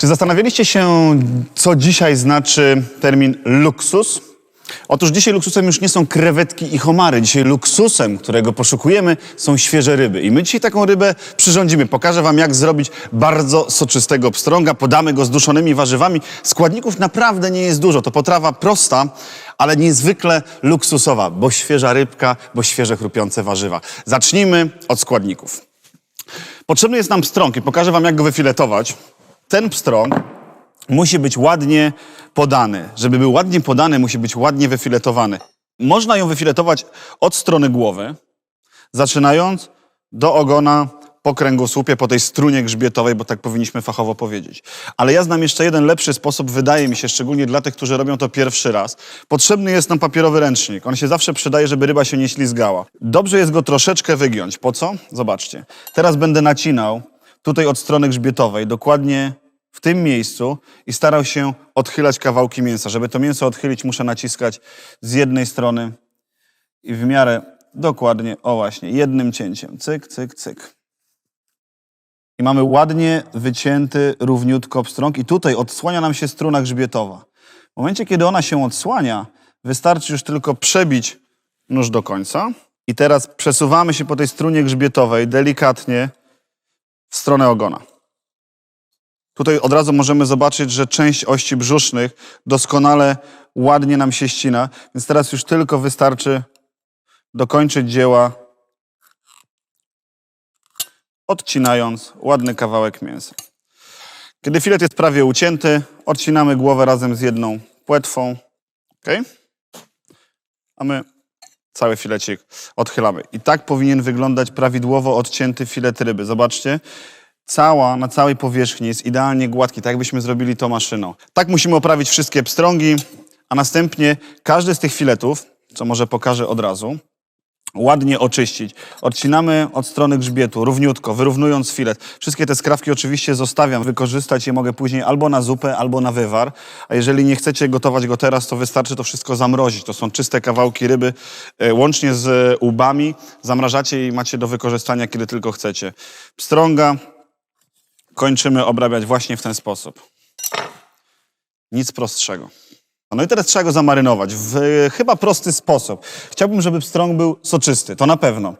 Czy zastanawialiście się, co dzisiaj znaczy termin luksus? Otóż dzisiaj luksusem już nie są krewetki i homary. Dzisiaj luksusem, którego poszukujemy, są świeże ryby. I my dzisiaj taką rybę przyrządzimy. Pokażę wam, jak zrobić bardzo soczystego pstrąga. Podamy go z duszonymi warzywami. Składników naprawdę nie jest dużo. To potrawa prosta, ale niezwykle luksusowa, bo świeża rybka, bo świeże chrupiące warzywa. Zacznijmy od składników. Potrzebny jest nam pstrąg i pokażę wam, jak go wyfiletować. Ten pstrąg musi być ładnie podany. Żeby był ładnie podany, musi być ładnie wyfiletowany. Można ją wyfiletować od strony głowy, zaczynając do ogona po kręgosłupie, po tej strunie grzbietowej, bo tak powinniśmy fachowo powiedzieć. Ale ja znam jeszcze jeden lepszy sposób, wydaje mi się, szczególnie dla tych, którzy robią to pierwszy raz. Potrzebny jest nam papierowy ręcznik. On się zawsze przydaje, żeby ryba się nie ślizgała. Dobrze jest go troszeczkę wygiąć. Po co? Zobaczcie. Teraz będę nacinał tutaj od strony grzbietowej, dokładnie w tym miejscu i starał się odchylać kawałki mięsa. Żeby to mięso odchylić, muszę naciskać z jednej strony i w miarę dokładnie, o właśnie, jednym cięciem. Cyk, cyk, cyk. I mamy ładnie wycięty równiutko pstrąg i tutaj odsłania nam się struna grzbietowa. W momencie, kiedy ona się odsłania, wystarczy już tylko przebić nóż do końca. I teraz przesuwamy się po tej strunie grzbietowej delikatnie w stronę ogona. Tutaj od razu możemy zobaczyć, że część ości brzusznych doskonale, ładnie nam się ścina, więc teraz już tylko wystarczy dokończyć dzieła, odcinając ładny kawałek mięsa. Kiedy filet jest prawie ucięty, odcinamy głowę razem z jedną płetwą. Okay? A my cały filecik odchylamy. I tak powinien wyglądać prawidłowo odcięty filet ryby. Zobaczcie, cała, na całej powierzchni jest idealnie gładki, tak jakbyśmy zrobili to maszyną. Tak musimy oprawić wszystkie pstrągi, a następnie każdy z tych filetów, co może pokażę od razu, ładnie oczyścić. Odcinamy od strony grzbietu, równiutko, wyrównując filet. Wszystkie te skrawki oczywiście zostawiam. Wykorzystać je mogę później albo na zupę, albo na wywar. A jeżeli nie chcecie gotować go teraz, to wystarczy to wszystko zamrozić. To są czyste kawałki ryby, e, łącznie z łbami. Zamrażacie i macie do wykorzystania, kiedy tylko chcecie. Pstrąga kończymy obrabiać właśnie w ten sposób. Nic prostszego. No i teraz trzeba go zamarynować w e, chyba prosty sposób. Chciałbym, żeby pstrąg był soczysty, to na pewno.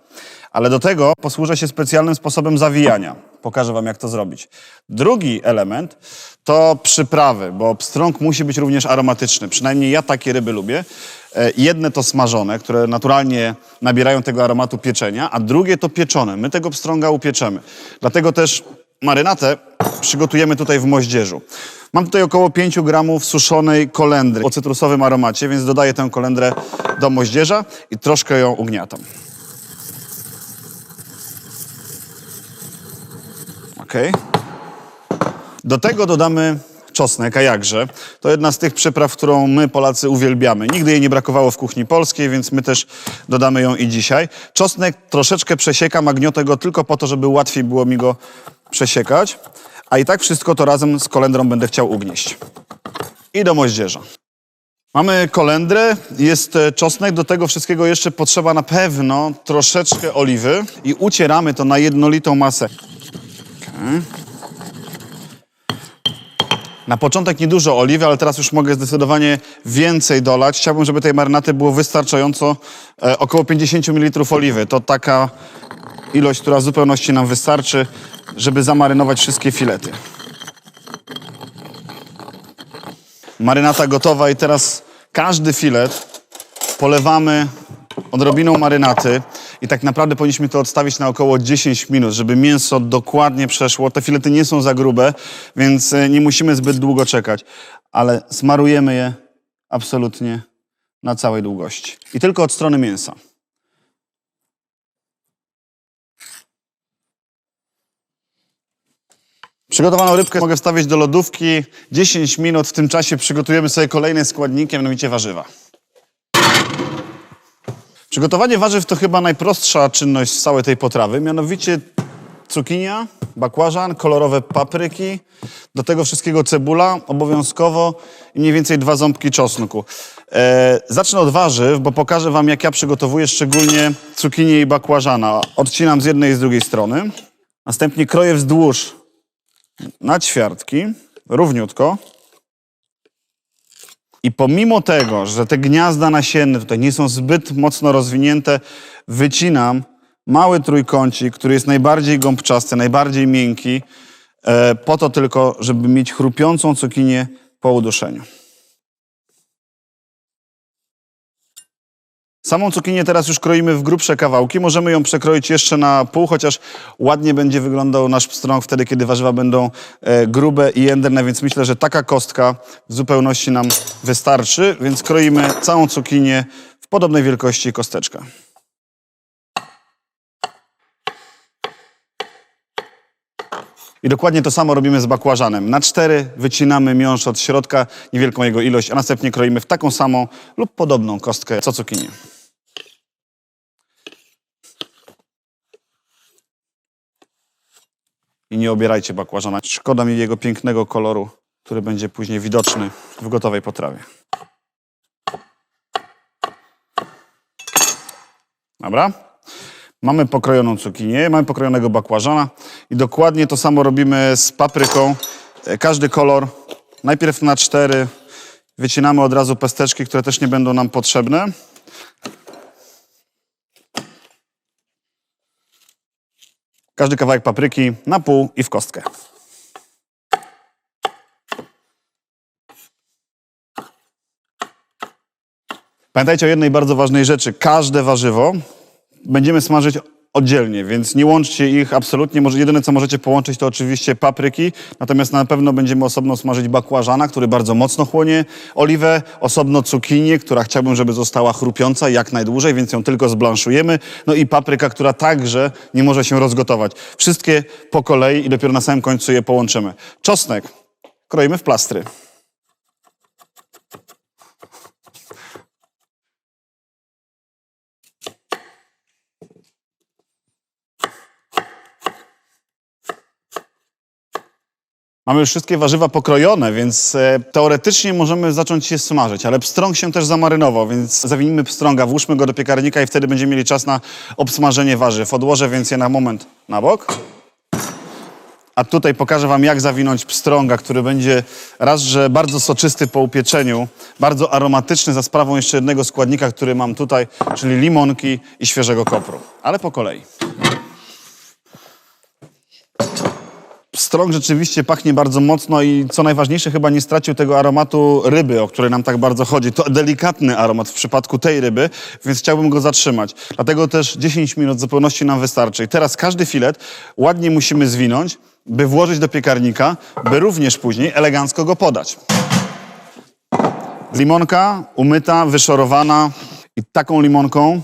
Ale do tego posłużę się specjalnym sposobem zawijania. Pokażę wam, jak to zrobić. Drugi element to przyprawy, bo pstrąg musi być również aromatyczny. Przynajmniej ja takie ryby lubię. E, Jedne to smażone, które naturalnie nabierają tego aromatu pieczenia, a drugie to pieczone. My tego pstrąga upieczemy. Dlatego też marynatę przygotujemy tutaj w moździerzu. Mam tutaj około 5 gramów suszonej kolendry o cytrusowym aromacie, więc dodaję tę kolendrę do moździerza i troszkę ją ugniatam. Ok. Do tego dodamy czosnek, a jakże. To jedna z tych przypraw, którą my Polacy uwielbiamy. Nigdy jej nie brakowało w kuchni polskiej, więc my też dodamy ją i dzisiaj. Czosnek troszeczkę przesiekam, a gniotę go tylko po to, żeby łatwiej było mi go przesiekać. A i tak wszystko to razem z kolendrą będę chciał ugnieść. I do moździerza. Mamy kolendrę, jest e, czosnek, do tego wszystkiego jeszcze potrzeba na pewno troszeczkę oliwy i ucieramy to na jednolitą masę. Okej. Na początek niedużo oliwy, ale teraz już mogę zdecydowanie więcej dolać. Chciałbym, żeby tej marynaty było wystarczająco e, około 50 ml oliwy. To taka ilość, która w zupełności nam wystarczy, żeby zamarynować wszystkie filety. Marynata gotowa i teraz każdy filet polewamy odrobiną marynaty i tak naprawdę powinniśmy to odstawić na około 10 minut, żeby mięso dokładnie przeszło. Te filety nie są za grube, więc e, nie musimy zbyt długo czekać, ale smarujemy je absolutnie na całej długości. I tylko od strony mięsa. Przygotowaną rybkę mogę wstawić do lodówki 10 minut. W tym czasie przygotujemy sobie kolejne składniki, mianowicie warzywa. Przygotowanie warzyw to chyba najprostsza czynność z całej tej potrawy, mianowicie cukinia, bakłażan, kolorowe papryki, do tego wszystkiego cebula, obowiązkowo i mniej więcej dwa ząbki czosnku. E, zacznę od warzyw, bo pokażę wam jak ja przygotowuję szczególnie cukinię i bakłażana. Odcinam z jednej i z drugiej strony. Następnie kroję wzdłuż na ćwiartki równiutko. I pomimo tego, że te gniazda nasienne tutaj nie są zbyt mocno rozwinięte, wycinam mały trójkącik, który jest najbardziej gąbczasty, najbardziej miękki, e, po to tylko, żeby mieć chrupiącą cukinię po uduszeniu. Samą cukinię teraz już kroimy w grubsze kawałki. Możemy ją przekroić jeszcze na pół, chociaż ładnie będzie wyglądał nasz pstrąg wtedy, kiedy warzywa będą e, grube i jędrne, więc myślę, że taka kostka w zupełności nam wystarczy, więc kroimy całą cukinię w podobnej wielkości kosteczka. I dokładnie to samo robimy z bakłażanem. Na cztery wycinamy miąższ od środka, niewielką jego ilość, a następnie kroimy w taką samą lub podobną kostkę co cukinię. I nie obierajcie bakłażana. Szkoda mi jego pięknego koloru, który będzie później widoczny w gotowej potrawie. Dobra? Mamy pokrojoną cukinię, mamy pokrojonego bakłażana i dokładnie to samo robimy z papryką. E, Każdy kolor najpierw na cztery. Wycinamy od razu pesteczki, które też nie będą nam potrzebne. Każdy kawałek papryki na pół i w kostkę. Pamiętajcie o jednej bardzo ważnej rzeczy. Każde warzywo będziemy smażyć oddzielnie, więc nie łączcie ich absolutnie. Może jedyne, co możecie połączyć, to oczywiście papryki, natomiast na pewno będziemy osobno smażyć bakłażana, który bardzo mocno chłonie oliwę, osobno cukinię, która chciałbym, żeby została chrupiąca jak najdłużej, więc ją tylko zblanszujemy. No i papryka, która także nie może się rozgotować. Wszystkie po kolei i dopiero na samym końcu je połączymy. Czosnek kroimy w plastry. Mamy już wszystkie warzywa pokrojone, więc e, teoretycznie możemy zacząć je smażyć, ale pstrąg się też zamarynował, więc zawinimy pstrąga, włóżmy go do piekarnika i wtedy będziemy mieli czas na obsmażenie warzyw. Odłożę więc je na moment na bok. A tutaj pokażę Wam, jak zawinąć pstrąga, który będzie raz, że bardzo soczysty po upieczeniu, bardzo aromatyczny za sprawą jeszcze jednego składnika, który mam tutaj, czyli limonki i świeżego kopru. Ale po kolei. Strąg rzeczywiście pachnie bardzo mocno i co najważniejsze, chyba nie stracił tego aromatu ryby, o który nam tak bardzo chodzi. To delikatny aromat w przypadku tej ryby, więc chciałbym go zatrzymać. Dlatego też 10 minut zupełności nam wystarczy. I teraz każdy filet ładnie musimy zwinąć, by włożyć do piekarnika, by również później elegancko go podać. Limonka umyta, wyszorowana i taką limonką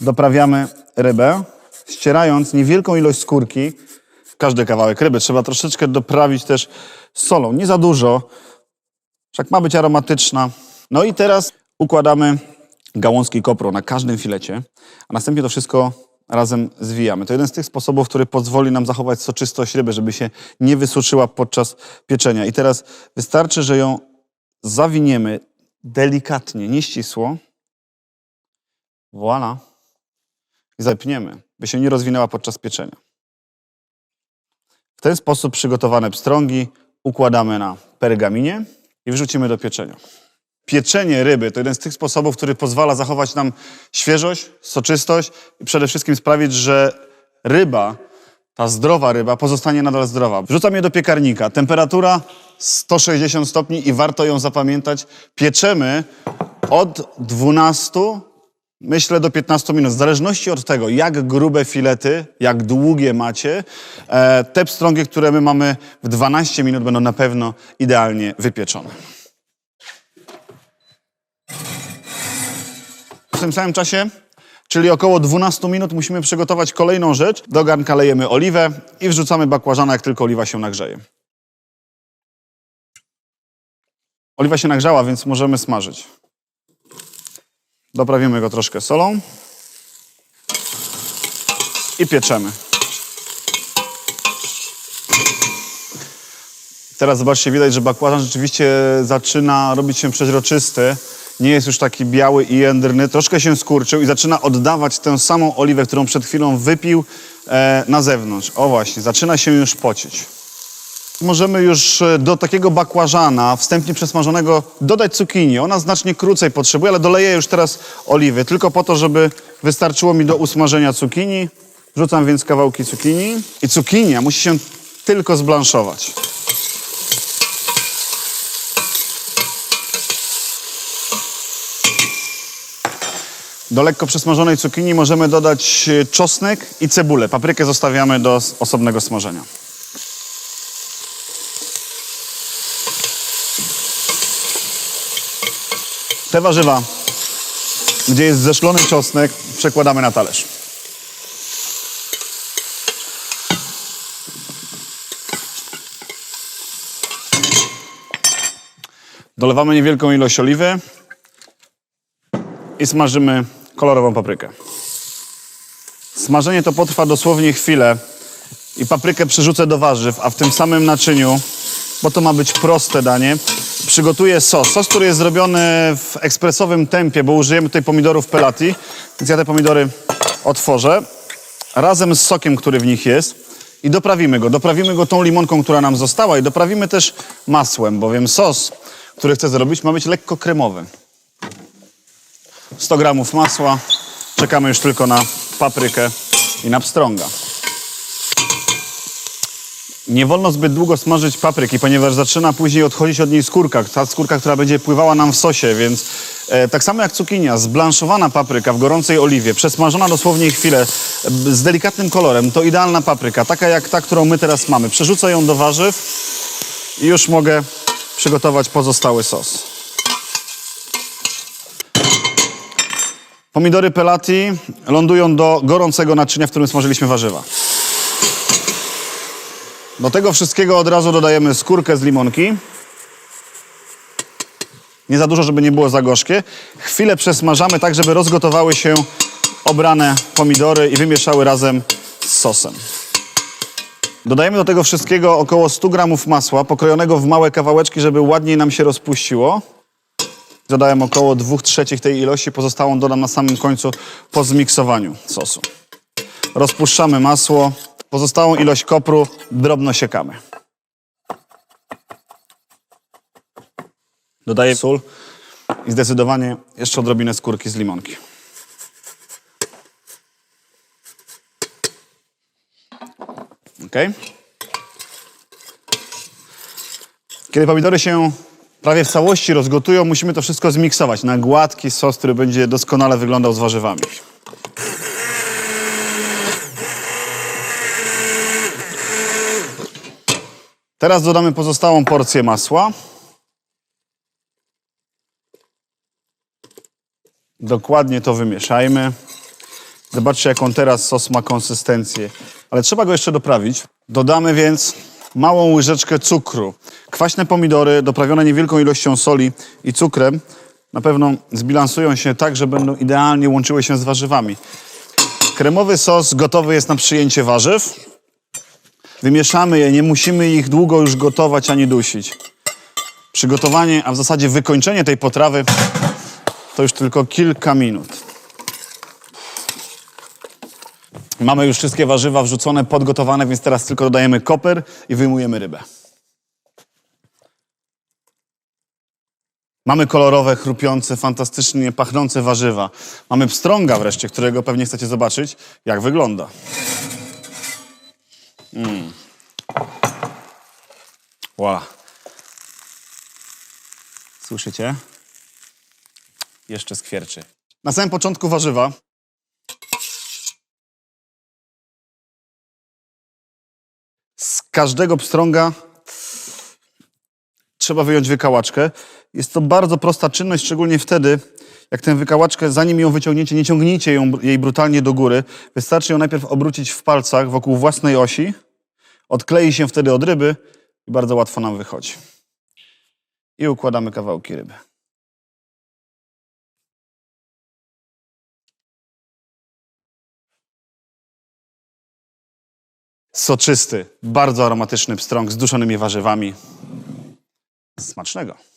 doprawiamy rybę, ścierając niewielką ilość skórki każdy kawałek ryby. Trzeba troszeczkę doprawić też solą, nie za dużo, wszak ma być aromatyczna. No i teraz układamy gałązki kopru na każdym filecie, a następnie to wszystko razem zwijamy. To jeden z tych sposobów, który pozwoli nam zachować soczystość ryby, żeby się nie wysuszyła podczas pieczenia. I teraz wystarczy, że ją zawiniemy delikatnie, nieścisło. Voila. I zapniemy, by się nie rozwinęła podczas pieczenia. W ten sposób przygotowane pstrągi układamy na pergaminie i wrzucimy do pieczenia. Pieczenie ryby to jeden z tych sposobów, który pozwala zachować nam świeżość, soczystość i przede wszystkim sprawić, że ryba, ta zdrowa ryba, pozostanie nadal zdrowa. Wrzucam je do piekarnika. Temperatura 160 stopni i warto ją zapamiętać. Pieczemy od 12 myślę do 15 minut, w zależności od tego, jak grube filety, jak długie macie, e, te pstrągi, które my mamy w 12 minut będą na pewno idealnie wypieczone. W tym samym czasie, czyli około 12 minut, musimy przygotować kolejną rzecz. Do garnka lejemy oliwę i wrzucamy bakłażana, jak tylko oliwa się nagrzeje. Oliwa się nagrzała, więc możemy smażyć. Doprawimy go troszkę solą i pieczemy. Teraz zobaczcie, widać, że bakłażan rzeczywiście zaczyna robić się przeźroczysty. Nie jest już taki biały i jędrny. Troszkę się skurczył i zaczyna oddawać tę samą oliwę, którą przed chwilą wypił e, na zewnątrz. O właśnie, zaczyna się już pocić. Możemy już e, do takiego bakłażana wstępnie przesmażonego dodać cukinii. Ona znacznie krócej potrzebuje, ale doleję już teraz oliwy, tylko po to, żeby wystarczyło mi do usmażenia cukinii. Wrzucam więc kawałki cukinii i cukinia musi się tylko zblanszować. Do lekko przesmażonej cukinii możemy dodać e, czosnek i cebulę. Paprykę zostawiamy do osobnego smażenia. Te warzywa, gdzie jest zeszklony czosnek, przekładamy na talerz. Dolewamy niewielką ilość oliwy i smażymy kolorową paprykę. Smażenie to potrwa dosłownie chwilę i paprykę przerzucę do warzyw, a w tym samym naczyniu, bo to ma być proste danie, przygotuję sos. Sos, który jest zrobiony w ekspresowym tempie, bo użyjemy tutaj pomidorów pelati, więc ja te pomidory otworzę razem z sokiem, który w nich jest i doprawimy go. Doprawimy go tą limonką, która nam została i doprawimy też masłem, bowiem sos, który chcę zrobić, ma być lekko kremowy. 100 gramów masła. Czekamy już tylko na paprykę i na pstrąga. Nie wolno zbyt długo smażyć papryki, ponieważ zaczyna później odchodzić od niej skórka. Ta skórka, która będzie pływała nam w sosie, więc e, tak samo jak cukinia, zblanszowana papryka w gorącej oliwie, przesmażona dosłownie chwilę z delikatnym kolorem, to idealna papryka, taka jak ta, którą my teraz mamy. Przerzucę ją do warzyw i już mogę przygotować pozostały sos. Pomidory pelati lądują do gorącego naczynia, w którym smażyliśmy warzywa. Do tego wszystkiego od razu dodajemy skórkę z limonki. Nie za dużo, żeby nie było za gorzkie. Chwilę przesmażamy tak, żeby rozgotowały się obrane pomidory i wymieszały razem z sosem. Dodajemy do tego wszystkiego około 100 gramów masła, pokrojonego w małe kawałeczki, żeby ładniej nam się rozpuściło. Dodałem około 2 trzecich tej ilości, pozostałą dodam na samym końcu po zmiksowaniu sosu. Rozpuszczamy masło, pozostałą ilość kopru drobno siekamy. Dodaję sól i zdecydowanie jeszcze odrobinę skórki z limonki. Ok? Kiedy pomidory się prawie w całości rozgotują, musimy to wszystko zmiksować na gładki sos, który będzie doskonale wyglądał z warzywami. Teraz dodamy pozostałą porcję masła. Dokładnie to wymieszajmy. Zobaczcie, jaką teraz sos ma konsystencję. Ale trzeba go jeszcze doprawić. Dodamy więc małą łyżeczkę cukru. Kwaśne pomidory doprawione niewielką ilością soli i cukrem na pewno zbilansują się tak, że będą idealnie łączyły się z warzywami. Kremowy sos gotowy jest na przyjęcie warzyw. Wymieszamy je, nie musimy ich długo już gotować ani dusić. Przygotowanie, a w zasadzie wykończenie tej potrawy to już tylko kilka minut. Mamy już wszystkie warzywa wrzucone, podgotowane, więc teraz tylko dodajemy koper i wyjmujemy rybę. Mamy kolorowe, chrupiące, fantastycznie pachnące warzywa. Mamy pstrąga wreszcie, którego pewnie chcecie zobaczyć, jak wygląda. Mm. Voilà. Słyszycie? Jeszcze skwierczy. Na samym początku warzywa. Z każdego pstrąga trzeba wyjąć wykałaczkę. Jest to bardzo prosta czynność, szczególnie wtedy, jak tę wykałaczkę, zanim ją wyciągniecie, nie ciągnijcie ją, jej brutalnie do góry. Wystarczy ją najpierw obrócić w palcach wokół własnej osi. Odklei się wtedy od ryby i bardzo łatwo nam wychodzi. I układamy kawałki ryby. Soczysty, bardzo aromatyczny pstrąg z duszonymi warzywami. Smacznego.